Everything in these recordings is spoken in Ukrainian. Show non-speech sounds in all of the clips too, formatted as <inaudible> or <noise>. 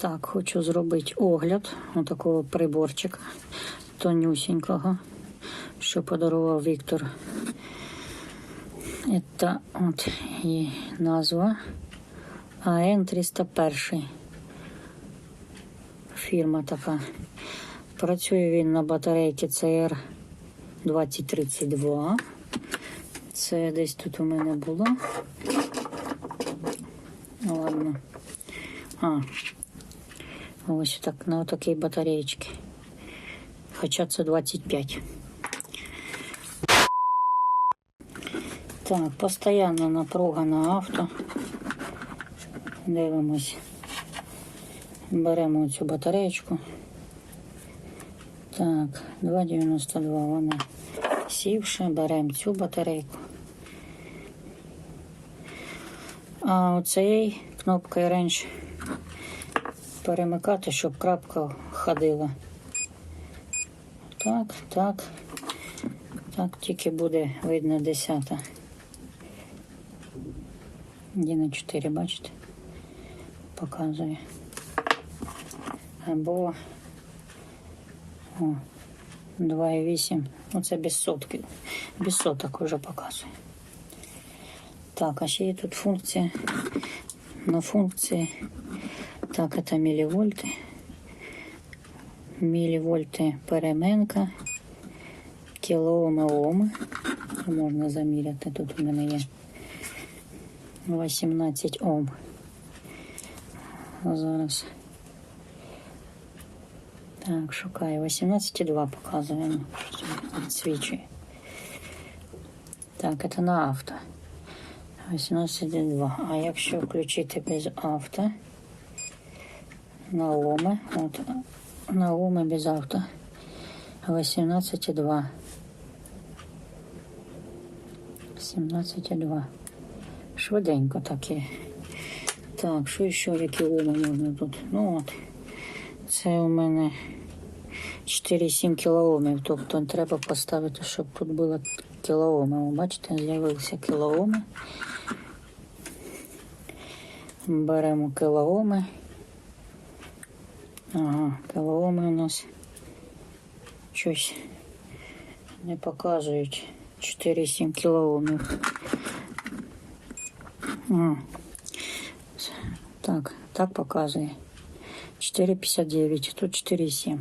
Так, хочу зробити огляд такого приборчика тонюсінького, що подарував Віктор. Це от і назва АН 301. Фірма така. Працює він на батарейці CR 2032. Це десь тут у мене було. Ладно. А, ось так, на отакій батареєчці. Хоча це 25. Так, постоянно напруга на авто. Дивимось. Беремо цю батареєчку. Так, 2,92 вона сівша. Беремо цю батарейку. А оцей кнопкою ренч перемикати, щоб крапка ходила. Так, так. Так, тільки буде видно десята. Є на 4, бачите? Показує. Або о, 2,8. Ну це без сотки. Без соток вже показує. Так, а ще є тут функція. На функції. Так, це мілівольти. Мілівольти переменка. Кілооми оми. Можна заміряти. Тут у мене є 18 Ом. Зараз. Так, шукаю. 18,2 показує. ну, Відсвічує. Так, це на авто. 18,2. А якщо включити без авто, на оми, от, Наоми без авто, 18,2. 17,2. Швиденько таке. Так, що ще, які оми можна тут? Ну от, це у мене 4,7 кілоомів. Тобто треба поставити, щоб тут було кілооми. Бачите, з'явилися кілооми. Беремо кілооми. Ага, кілооми у нас щось не показують. 4,7 кілоомів. Так, так показує. 4,59, тут 4,7.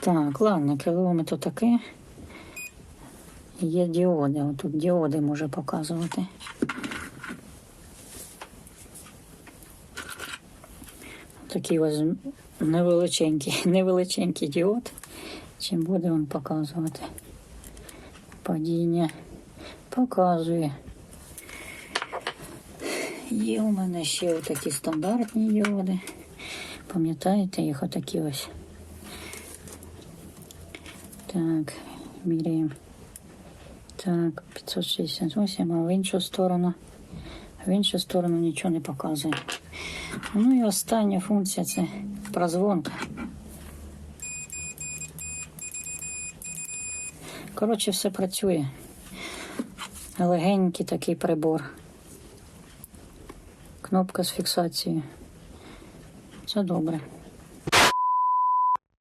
Так, ладно, кілометр то таке. Є діоди. Отут діоди може показувати. Такий ось невеличенький, <laughs> невеличенький діод. Чим буде він показувати? Падіння показує. Є у мене ще такі стандартні діоди. Пам'ятаєте їх отакі ось? Так, міряємо. Так, 568, а в іншу сторону. В іншу сторону нічого не показує. Ну і остання функція це прозвонка. Коротше, все працює. Легенький такий прибор. Кнопка з фіксацією. Це добре.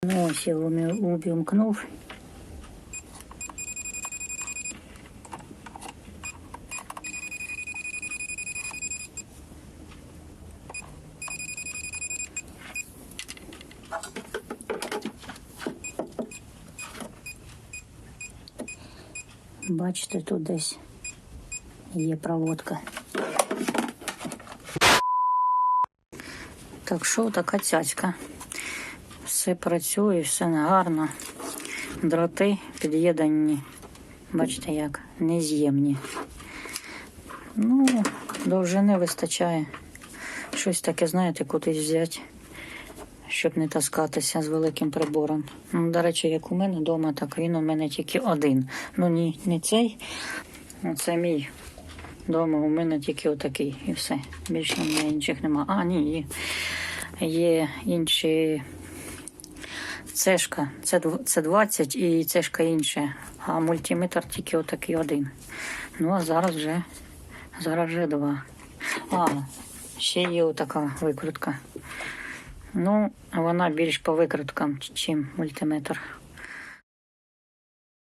Ну, ось я умі- увімкнув. Бачите, тут десь є проводка. Так що така цяцька. Все працює, все гарно. Дроти під'єднані. Бачите як, нез'ємні. Ну, довжини вистачає. Щось таке, знаєте, кудись взяти, щоб не таскатися з великим прибором. Ну, до речі, як у мене вдома, так він у мене тільки один. Ну, ні, не цей, це мій. Дома у мене тільки отакий і все. Більше у мене інших нема. А, ні, є, є інші. Цешка, це, це 20 і цешка інша. А мультиметр тільки отакий один. Ну, а зараз вже, зараз вже два. А, ще є отака викрутка. Ну, вона більш по викриткам, чим мультиметр.